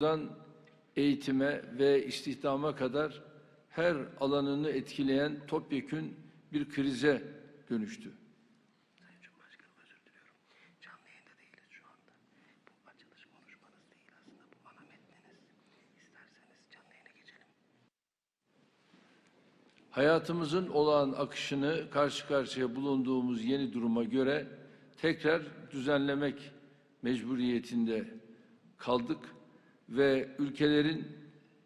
dan eğitime ve istihdama kadar her alanını etkileyen topyekün bir krize dönüştü. Hayatımızın olağan akışını karşı karşıya bulunduğumuz yeni duruma göre tekrar düzenlemek mecburiyetinde kaldık ve ülkelerin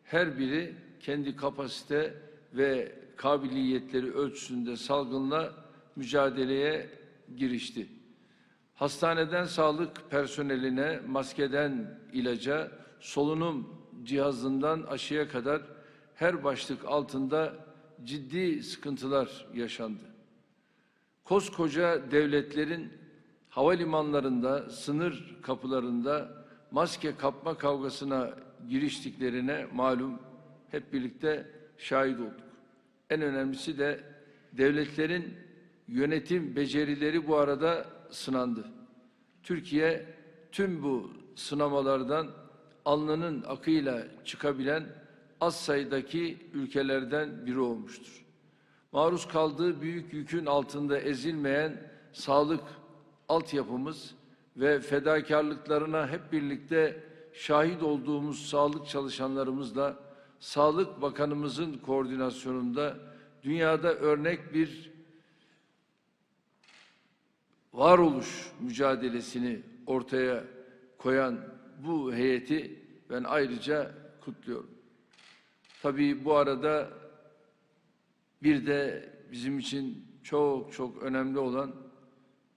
her biri kendi kapasite ve kabiliyetleri ölçüsünde salgınla mücadeleye girişti. Hastaneden sağlık personeline, maskeden ilaca, solunum cihazından aşıya kadar her başlık altında ciddi sıkıntılar yaşandı. Koskoca devletlerin havalimanlarında, sınır kapılarında maske kapma kavgasına giriştiklerine malum hep birlikte şahit olduk. En önemlisi de devletlerin yönetim becerileri bu arada sınandı. Türkiye tüm bu sınamalardan alnının akıyla çıkabilen az sayıdaki ülkelerden biri olmuştur. Maruz kaldığı büyük yükün altında ezilmeyen sağlık altyapımız ve fedakarlıklarına hep birlikte şahit olduğumuz sağlık çalışanlarımızla Sağlık Bakanımızın koordinasyonunda dünyada örnek bir varoluş mücadelesini ortaya koyan bu heyeti ben ayrıca kutluyorum. Tabii bu arada bir de bizim için çok çok önemli olan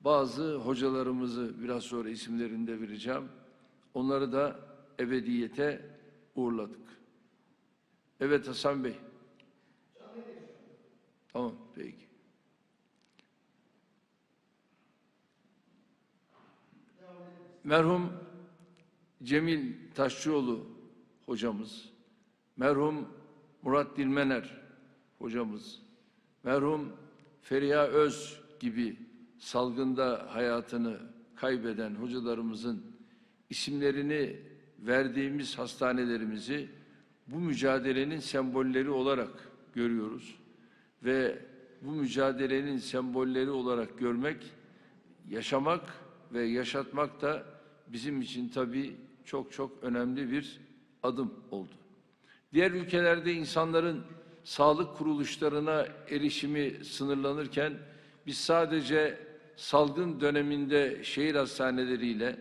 bazı hocalarımızı biraz sonra isimlerini de vereceğim. Onları da ebediyete uğurladık. Evet Hasan Bey. Tamam peki. Merhum Cemil Taşçıoğlu hocamız, merhum Murat Dilmener hocamız, merhum Feriha Öz gibi salgında hayatını kaybeden hocalarımızın isimlerini verdiğimiz hastanelerimizi bu mücadelenin sembolleri olarak görüyoruz ve bu mücadelenin sembolleri olarak görmek, yaşamak ve yaşatmak da bizim için tabii çok çok önemli bir adım oldu. Diğer ülkelerde insanların sağlık kuruluşlarına erişimi sınırlanırken biz sadece salgın döneminde şehir hastaneleriyle,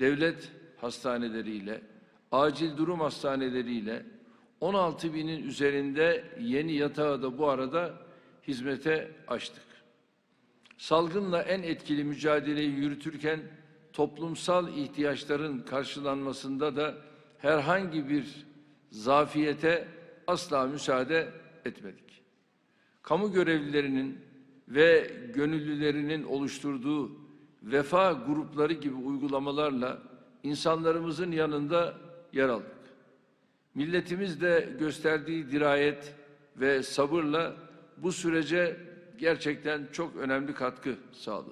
devlet hastaneleriyle, acil durum hastaneleriyle 16 binin üzerinde yeni yatağı da bu arada hizmete açtık. Salgınla en etkili mücadeleyi yürütürken toplumsal ihtiyaçların karşılanmasında da herhangi bir zafiyete asla müsaade etmedik. Kamu görevlilerinin ve gönüllülerinin oluşturduğu vefa grupları gibi uygulamalarla insanlarımızın yanında yer aldık. Milletimiz de gösterdiği dirayet ve sabırla bu sürece gerçekten çok önemli katkı sağladı.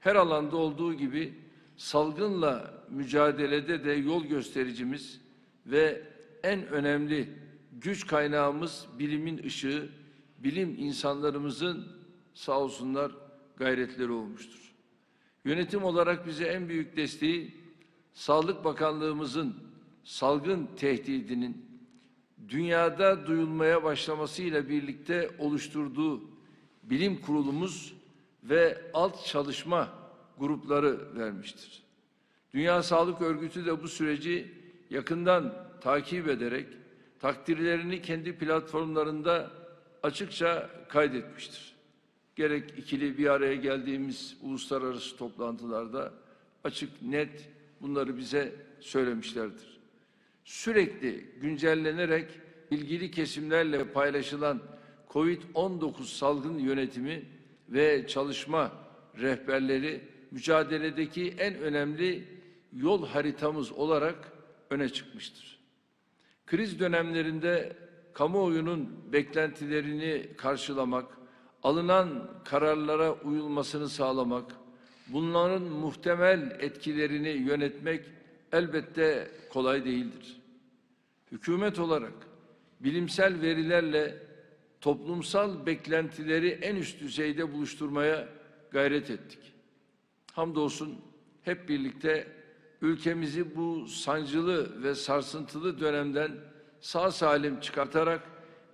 Her alanda olduğu gibi salgınla mücadelede de yol göstericimiz ve en önemli güç kaynağımız bilimin ışığı, bilim insanlarımızın sağ olsunlar gayretleri olmuştur. Yönetim olarak bize en büyük desteği Sağlık Bakanlığımızın salgın tehdidinin dünyada duyulmaya başlamasıyla birlikte oluşturduğu bilim kurulumuz ve alt çalışma grupları vermiştir. Dünya Sağlık Örgütü de bu süreci yakından takip ederek takdirlerini kendi platformlarında açıkça kaydetmiştir. Gerek ikili bir araya geldiğimiz uluslararası toplantılarda açık net bunları bize söylemişlerdir. Sürekli güncellenerek ilgili kesimlerle paylaşılan COVID-19 salgın yönetimi ve çalışma rehberleri mücadeledeki en önemli yol haritamız olarak öne çıkmıştır. Kriz dönemlerinde kamuoyunun beklentilerini karşılamak, alınan kararlara uyulmasını sağlamak, bunların muhtemel etkilerini yönetmek elbette kolay değildir. Hükümet olarak bilimsel verilerle toplumsal beklentileri en üst düzeyde buluşturmaya gayret ettik. Hamdolsun hep birlikte ülkemizi bu sancılı ve sarsıntılı dönemden sağ salim çıkartarak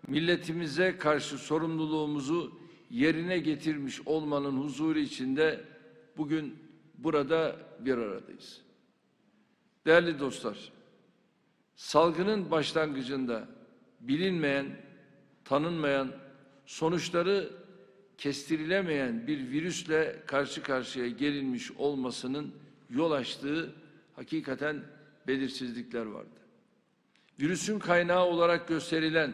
milletimize karşı sorumluluğumuzu yerine getirmiş olmanın huzuru içinde bugün burada bir aradayız. Değerli dostlar, salgının başlangıcında bilinmeyen, tanınmayan, sonuçları kestirilemeyen bir virüsle karşı karşıya gelinmiş olmasının yol açtığı hakikaten belirsizlikler vardı. Virüsün kaynağı olarak gösterilen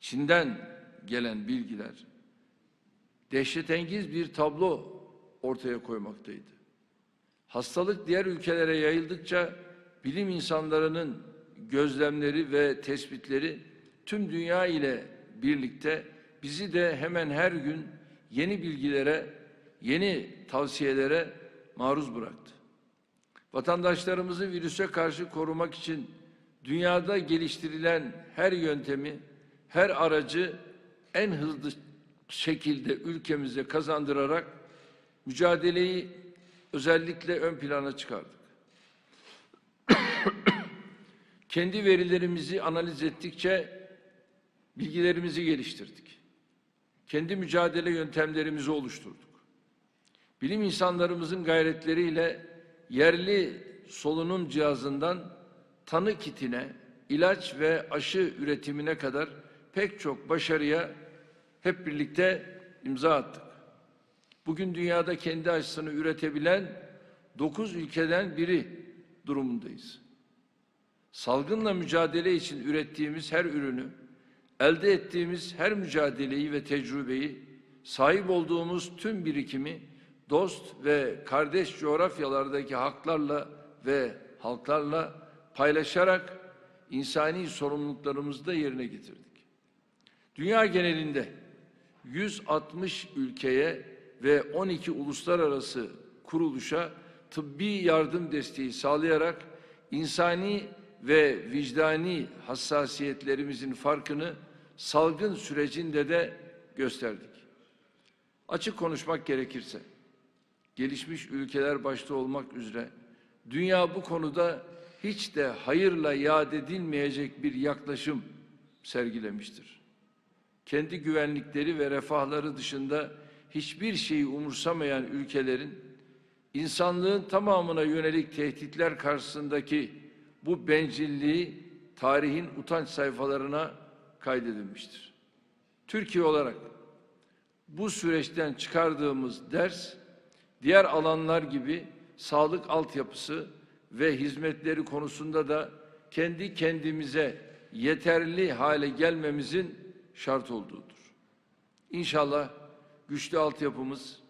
Çin'den gelen bilgiler dehşetengiz bir tablo ortaya koymaktaydı. Hastalık diğer ülkelere yayıldıkça bilim insanlarının gözlemleri ve tespitleri tüm dünya ile birlikte bizi de hemen her gün yeni bilgilere, yeni tavsiyelere maruz bıraktı. Vatandaşlarımızı virüse karşı korumak için dünyada geliştirilen her yöntemi, her aracı en hızlı şekilde ülkemize kazandırarak mücadeleyi özellikle ön plana çıkardık. Kendi verilerimizi analiz ettikçe bilgilerimizi geliştirdik. Kendi mücadele yöntemlerimizi oluşturduk. Bilim insanlarımızın gayretleriyle yerli solunum cihazından tanı kitine, ilaç ve aşı üretimine kadar pek çok başarıya hep birlikte imza attık. Bugün dünyada kendi aşısını üretebilen 9 ülkeden biri durumundayız. Salgınla mücadele için ürettiğimiz her ürünü, elde ettiğimiz her mücadeleyi ve tecrübeyi, sahip olduğumuz tüm birikimi dost ve kardeş coğrafyalardaki haklarla ve halklarla paylaşarak insani sorumluluklarımızı da yerine getirdik. Dünya genelinde 160 ülkeye ve 12 uluslararası kuruluşa tıbbi yardım desteği sağlayarak insani ve vicdani hassasiyetlerimizin farkını salgın sürecinde de gösterdik. Açık konuşmak gerekirse, gelişmiş ülkeler başta olmak üzere dünya bu konuda hiç de hayırla yad edilmeyecek bir yaklaşım sergilemiştir. Kendi güvenlikleri ve refahları dışında hiçbir şeyi umursamayan ülkelerin insanlığın tamamına yönelik tehditler karşısındaki bu bencilliği tarihin utanç sayfalarına kaydedilmiştir. Türkiye olarak bu süreçten çıkardığımız ders diğer alanlar gibi sağlık altyapısı ve hizmetleri konusunda da kendi kendimize yeterli hale gelmemizin şart olduğudur. İnşallah güçlü altyapımız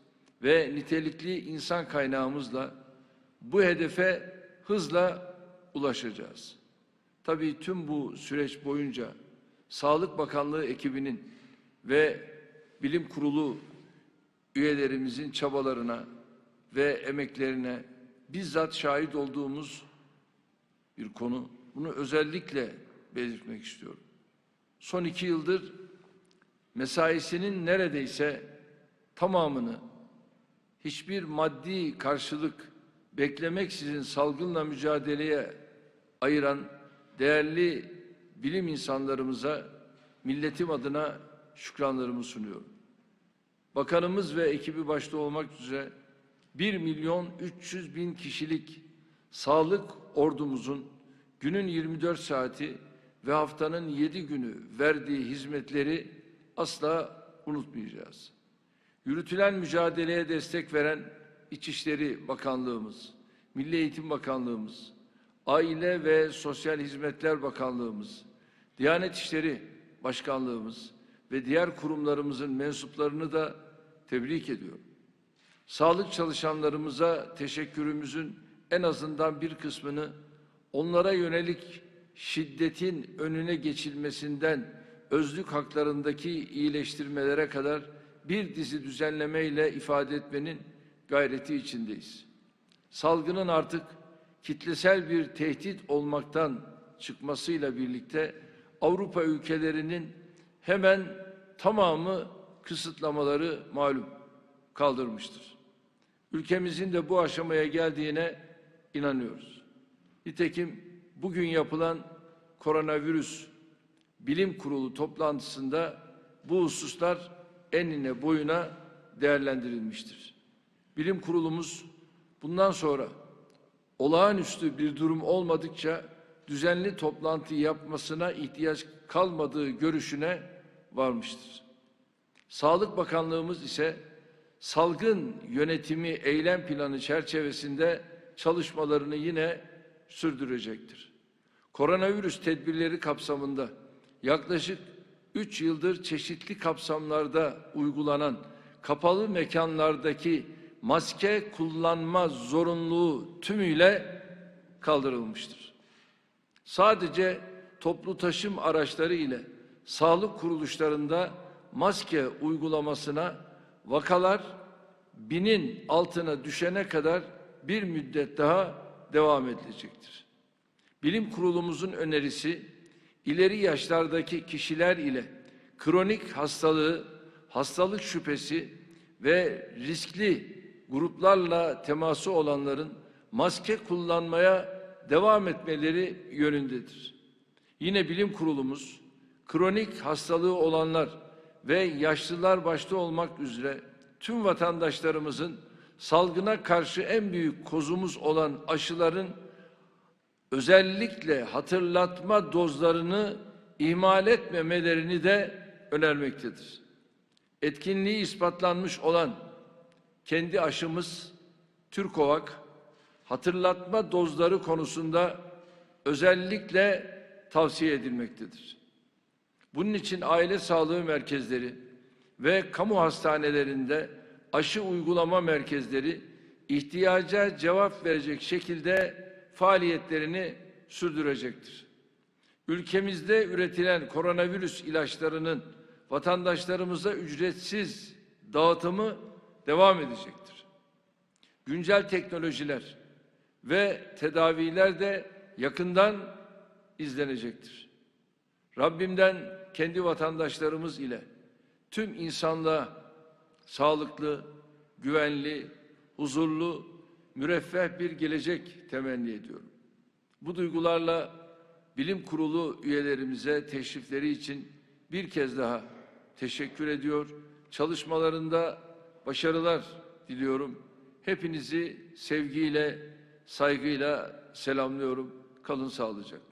ve nitelikli insan kaynağımızla bu hedefe hızla ulaşacağız. Tabii tüm bu süreç boyunca Sağlık Bakanlığı ekibinin ve bilim kurulu üyelerimizin çabalarına ve emeklerine bizzat şahit olduğumuz bir konu. Bunu özellikle belirtmek istiyorum. Son iki yıldır mesaisinin neredeyse tamamını hiçbir maddi karşılık beklemeksizin salgınla mücadeleye ayıran değerli bilim insanlarımıza milletim adına şükranlarımı sunuyorum. Bakanımız ve ekibi başta olmak üzere 1 milyon 300 bin kişilik sağlık ordumuzun günün 24 saati ve haftanın 7 günü verdiği hizmetleri asla unutmayacağız. Yürütülen mücadeleye destek veren İçişleri Bakanlığımız, Milli Eğitim Bakanlığımız, Aile ve Sosyal Hizmetler Bakanlığımız, Diyanet İşleri Başkanlığımız ve diğer kurumlarımızın mensuplarını da tebrik ediyorum. Sağlık çalışanlarımıza teşekkürümüzün en azından bir kısmını onlara yönelik şiddetin önüne geçilmesinden özlük haklarındaki iyileştirmelere kadar bir dizi düzenlemeyle ifade etmenin gayreti içindeyiz. Salgının artık kitlesel bir tehdit olmaktan çıkmasıyla birlikte Avrupa ülkelerinin hemen tamamı kısıtlamaları malum kaldırmıştır. Ülkemizin de bu aşamaya geldiğine inanıyoruz. Nitekim bugün yapılan koronavirüs bilim kurulu toplantısında bu hususlar enine boyuna değerlendirilmiştir. Bilim kurulumuz bundan sonra olağanüstü bir durum olmadıkça düzenli toplantı yapmasına ihtiyaç kalmadığı görüşüne varmıştır. Sağlık Bakanlığımız ise salgın yönetimi eylem planı çerçevesinde çalışmalarını yine sürdürecektir. Koronavirüs tedbirleri kapsamında yaklaşık 3 yıldır çeşitli kapsamlarda uygulanan kapalı mekanlardaki maske kullanma zorunluluğu tümüyle kaldırılmıştır. Sadece toplu taşım araçları ile sağlık kuruluşlarında maske uygulamasına vakalar binin altına düşene kadar bir müddet daha devam edilecektir. Bilim kurulumuzun önerisi ileri yaşlardaki kişiler ile kronik hastalığı, hastalık şüphesi ve riskli gruplarla teması olanların maske kullanmaya devam etmeleri yönündedir. Yine bilim kurulumuz kronik hastalığı olanlar ve yaşlılar başta olmak üzere tüm vatandaşlarımızın salgına karşı en büyük kozumuz olan aşıların özellikle hatırlatma dozlarını ihmal etmemelerini de önermektedir. Etkinliği ispatlanmış olan kendi aşımız Türkovak hatırlatma dozları konusunda özellikle tavsiye edilmektedir. Bunun için aile sağlığı merkezleri ve kamu hastanelerinde aşı uygulama merkezleri ihtiyaca cevap verecek şekilde faaliyetlerini sürdürecektir. Ülkemizde üretilen koronavirüs ilaçlarının vatandaşlarımıza ücretsiz dağıtımı devam edecektir. Güncel teknolojiler ve tedaviler de yakından izlenecektir. Rabbimden kendi vatandaşlarımız ile tüm insanlığa sağlıklı, güvenli, huzurlu, müreffeh bir gelecek temenni ediyorum. Bu duygularla bilim kurulu üyelerimize teşrifleri için bir kez daha teşekkür ediyor. Çalışmalarında başarılar diliyorum. Hepinizi sevgiyle, saygıyla selamlıyorum. Kalın sağlıcakla.